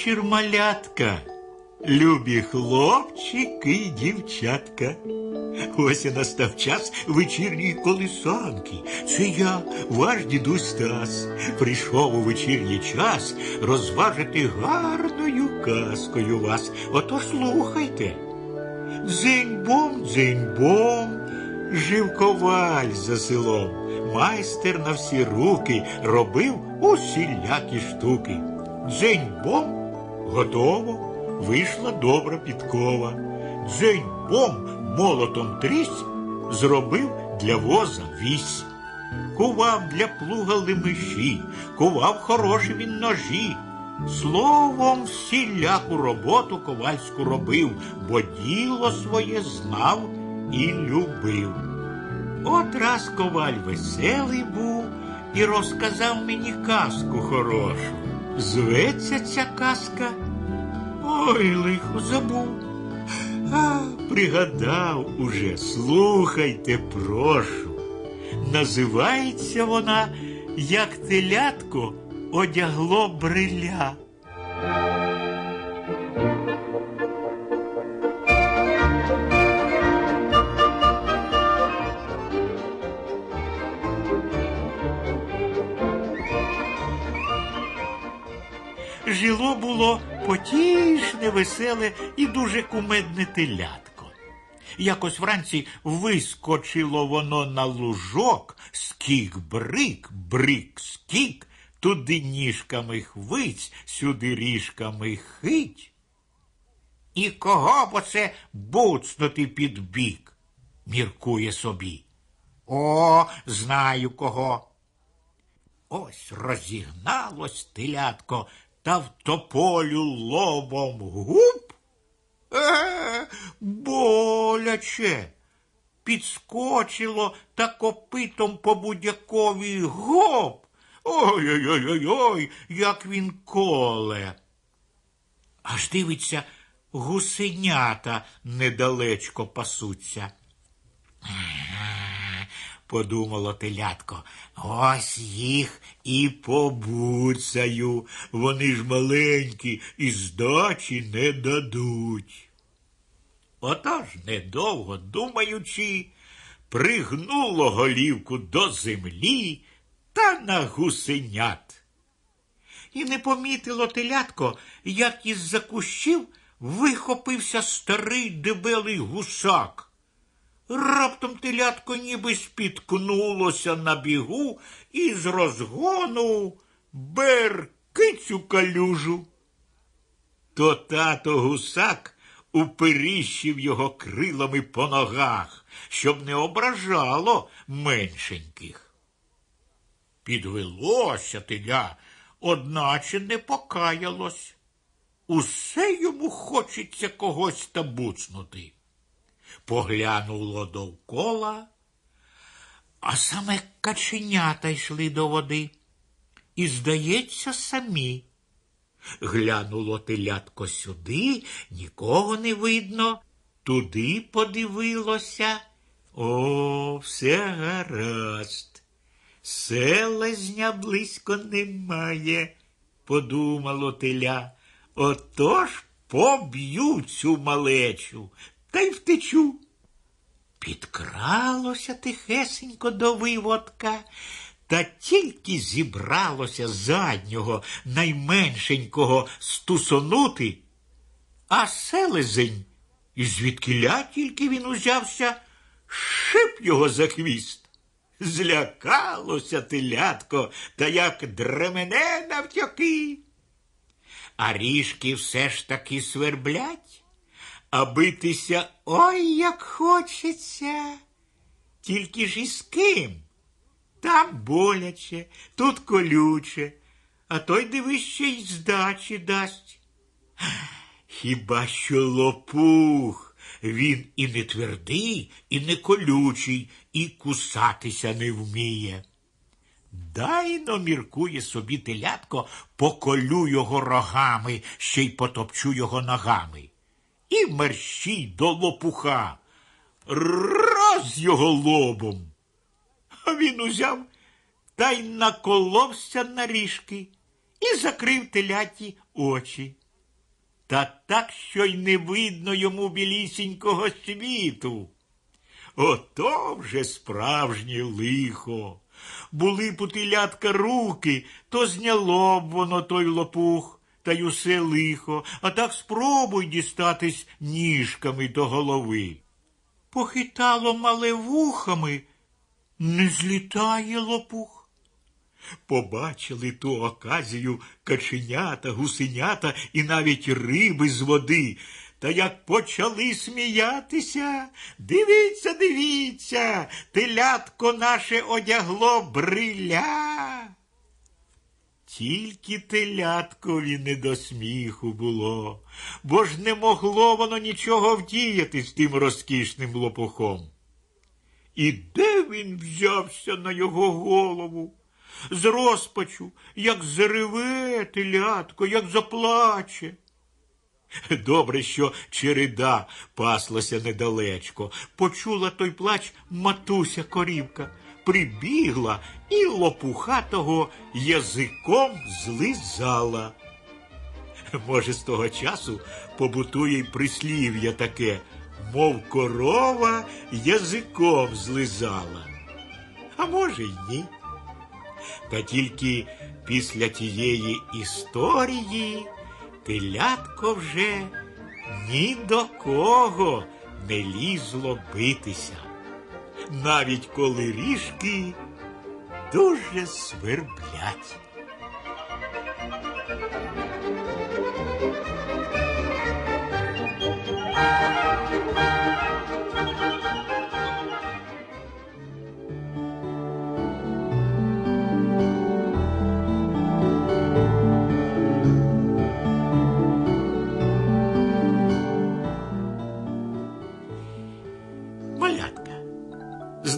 вечір, малятка, любі хлопчики й дівчатка. Ось і настав час вечірньої колисанки. Це я, ваш дідусь Стас, прийшов у вечірній час розважити гарною казкою вас. Ото слухайте. Дзень-бом, дзень-бом, жив коваль за селом. Майстер на всі руки робив усілякі штуки. Дзень-бом, готово, вийшла добра підкова. Дзень-бом, молотом трісь, зробив для воза вісь. Кував для плуга лемеші, кував хороші він ножі. Словом, всіляку роботу ковальську робив, бо діло своє знав і любив. От раз коваль веселий був і розказав мені казку хорошу. Зветься ця казка. Ой, лихо забув. А, пригадав уже, слухайте, прошу. Називається вона, як телятко одягло бриля. Було потішне, веселе і дуже кумедне телятко. Якось вранці вискочило воно на лужок, скік брик, брик скік, туди ніжками хвиць, сюди ріжками хить. І кого б оце буцнути під бік, міркує собі. О, знаю кого. Ось розігналось телятко та в тополю лобом гуп. Е, боляче. Підскочило та копитом по будякові гоп. Ой-ой-ой, як він коле. Аж дивиться, гусенята недалечко пасуться. Подумало телятко, ось їх і побуцаю. Вони ж маленькі і здачі не дадуть. Отож, недовго думаючи, пригнуло голівку до землі та на гусенят. І не помітило телятко, як із-за кущів вихопився старий дебелий гусак. Раптом телятко ніби спіткнулося на бігу і з розгону беркицю калюжу. То тато гусак уперіщив його крилами по ногах, щоб не ображало меншеньких. Підвелося теля, одначе не покаялось. Усе йому хочеться когось табуцнути поглянуло довкола, а саме каченята йшли до води. І, здається, самі. Глянуло телятко сюди, нікого не видно, туди подивилося. О, все гаразд. Селезня близько немає, подумало теля. Отож поб'ю цю малечу, та й втечу. Підкралося тихесенько до виводка, та тільки зібралося заднього найменшенького стусонути, а селезень, і звідкиля тільки він узявся, шип його за хвіст. Злякалося телятко, та як дремене навтяки. А ріжки все ж таки сверблять а битися ой як хочеться. Тільки ж із ким? Там боляче, тут колюче, а той дивись, ще й здачі дасть. Хіба що лопух, він і не твердий, і не колючий, і кусатися не вміє. Дай но, міркує собі телятко, поколю його рогами, ще й потопчу його ногами і мерщій до лопуха. Раз його лобом. А він узяв та й наколовся на ріжки і закрив теляті очі. та так, що й не видно йому білісінького світу. Ото вже справжнє лихо. Були б у телятка руки, то зняло б воно той лопух, та й усе лихо, а так спробуй дістатись ніжками до голови. Похитало мале вухами, не злітає лопух. Побачили ту оказію каченята, гусенята і навіть риби з води. Та як почали сміятися, дивіться, дивіться, телятко наше одягло бриля. Тільки теляткові не до сміху було, бо ж не могло воно нічого вдіяти з тим розкішним лопухом. І де він взявся на його голову? З розпачу, як зареве телятко, як заплаче. Добре, що череда паслася недалечко. Почула той плач матуся корівка, прибігла і лопухатого язиком злизала. Може, з того часу побутує й прислів'я таке, мов корова язиком злизала. А може, й ні. Та тільки після тієї історії телятко вже ні до кого не лізло битися, навіть коли ріжки дуже сверблять.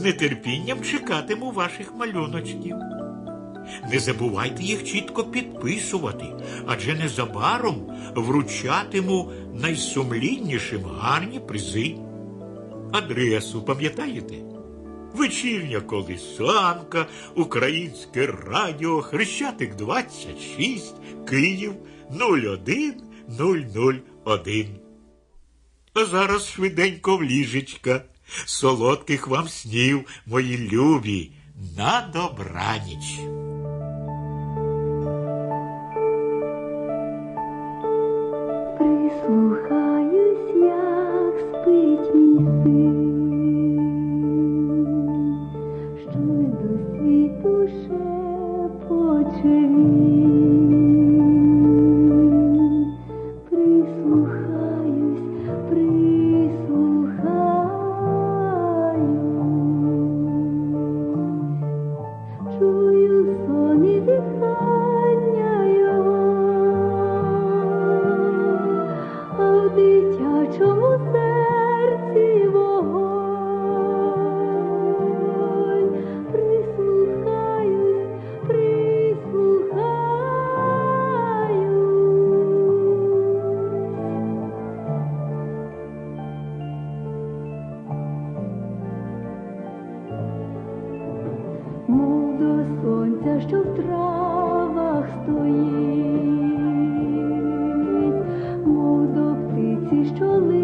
Нетерпінням чекатиму ваших малюночків. Не забувайте їх чітко підписувати, адже незабаром вручатиму найсумліннішим гарні призи. Адресу пам'ятаєте? Вечірня колисанка, Українське радіо, Хрещатик 26, Київ 01001. А зараз швиденько в ліжечка. Солодких вам снів, мої любі, на добраніч. Стоїть, мов